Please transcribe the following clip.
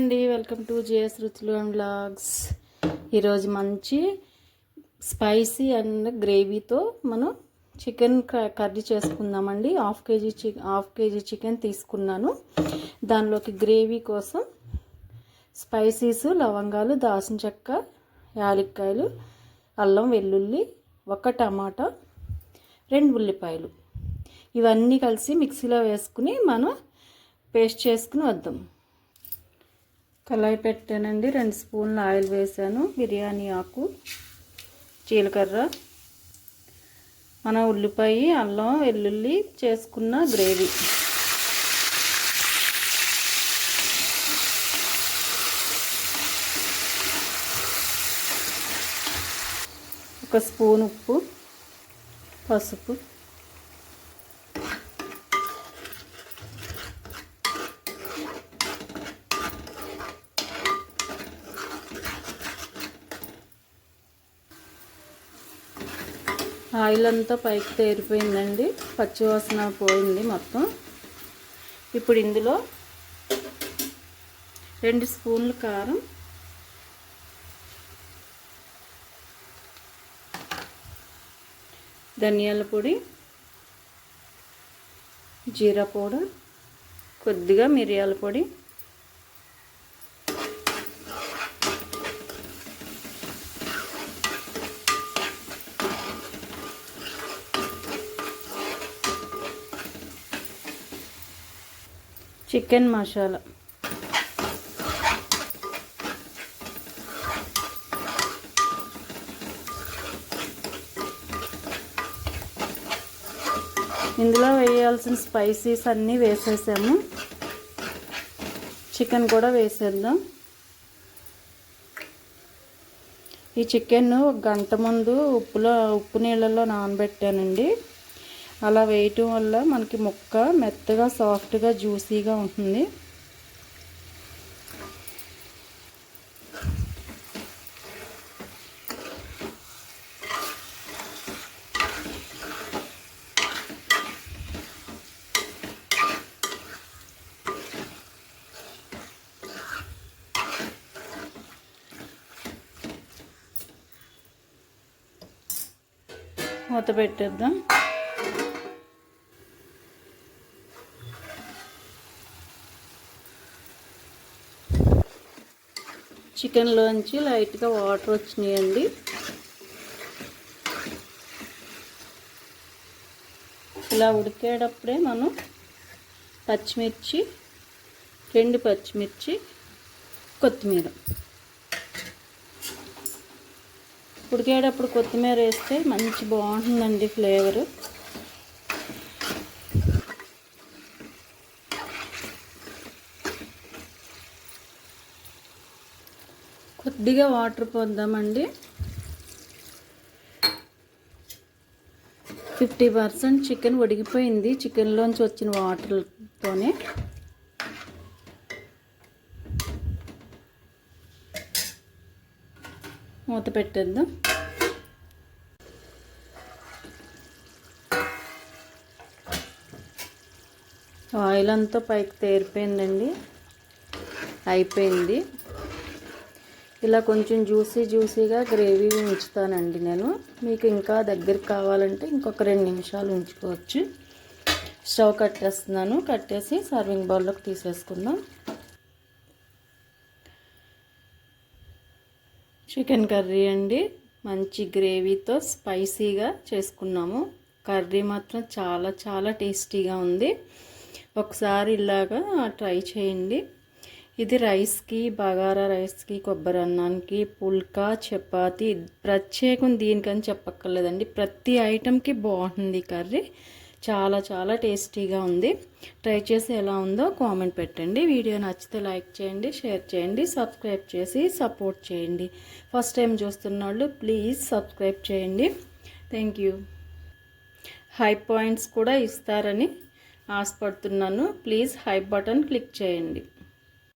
అండి welcome to JS రుచులు and blogs ఈరోజు మంచి స్పైసీ అండ్ గ్రేవీతో మనం చికెన్ కర్రీ చేసుకుందామండి. Half KG chicken half KG chicken తీసుకున్నాను. దానిలోకి గ్రేవీ కోసం స్పైసీస్ లవంగాలు దాసిన చెక్క యాలక్కాయలు అల్లం వెల్లుల్లి ఒక టమాటా రెండు ఉల్లిపాయలు. ఇవన్నీ కలిసి మిక్సీలో వేసుకుని మనం పేస్ట్ చేసుకుని వద్దాం. కళాయి పెట్టానండి. రెండు స్పూన్లు ఆయిల్ వేసాను. బిర్యానీ ఆకు జీలకర్ర. మన ఉల్లిపాయ అల్లం వెల్లుల్లి చేసుకున్న గ్రేవీ. ఒక స్పూన్ ఉప్పు పసుపు. ఆయిల్ అంతా పైకి తేరిపోయిందండి. పచ్చివాసన పోయింది మొత్తం. ఇప్పుడు ఇందులో రెండు స్పూన్లు కారం. ధనియాల పొడి. జీరా పౌడర్. కొద్దిగా మిరియాల పొడి. చికెన్ మసాలా. ఇందులో వేయాల్సిన స్పైసీస్ అన్నీ వేసేసాము. చికెన్ కూడా వేసేద్దాం. ఈ చికెన్ ఒక గంట ముందు ఉప్పులో ఉప్పు నీళ్ళల్లో నానబెట్టానండి. అలా వేయటం వల్ల మనకి ముక్క మెత్తగా సాఫ్ట్గా జ్యూసీగా ఉంటుంది. మూత పెట్టేద్దాం. చికెన్లోంచి లైట్గా వాటర్ వచ్చినాయండి. ఇలా ఉడికేటప్పుడే మనం పచ్చిమిర్చి రెండు పచ్చిమిర్చి కొత్తిమీర. ఉడికేటప్పుడు కొత్తిమీర వేస్తే మంచి బాగుంటుందండి ఫ్లేవరు. కొద్దిగా వాటర్ పోద్దామండి. ఫిఫ్టీ పర్సెంట్ చికెన్ ఉడికిపోయింది. చికెన్లోంచి వచ్చిన వాటర్తోనే. మూత పెట్టేద్దాం. ఆయిల్ అంతా పైకి తేరిపోయిందండి. అయిపోయింది. ఇలా కొంచెం జ్యూసీ జ్యూసీగా గ్రేవీ ఉంచుతానండి నేను. మీకు ఇంకా దగ్గరికి కావాలంటే ఇంకొక రెండు నిమిషాలు ఉంచుకోవచ్చు. స్టవ్ కట్టేస్తున్నాను. కట్టేసి సర్వింగ్ బౌల్లోకి తీసేసుకుందాం. చికెన్ కర్రీ అండి. మంచి గ్రేవీతో స్పైసీగా చేసుకున్నాము. కర్రీ మాత్రం చాలా చాలా టేస్టీగా ఉంది. ఒకసారి ఇలాగా ట్రై చేయండి. ఇది రైస్కి బగారా రైస్కి కొబ్బరి అన్నానికి పుల్కా చపాతి ప్రత్యేకం దీనికని చెప్పక్కర్లేదండి. ప్రతి ఐటెంకి బాగుంటుంది కర్రీ. చాలా చాలా టేస్టీగా ఉంది. ట్రై చేసి ఎలా ఉందో కామెంట్ పెట్టండి. వీడియో నచ్చితే లైక్ చేయండి షేర్ చేయండి సబ్స్క్రైబ్ చేసి సపోర్ట్ చేయండి. ఫస్ట్ టైం చూస్తున్న వాళ్ళు ప్లీజ్ సబ్స్క్రైబ్ చేయండి. Thank you. హై పాయింట్స్ కూడా ఇస్తారని ఆశపడుతున్నాను. ప్లీజ్ హై బటన్ క్లిక్ చేయండి.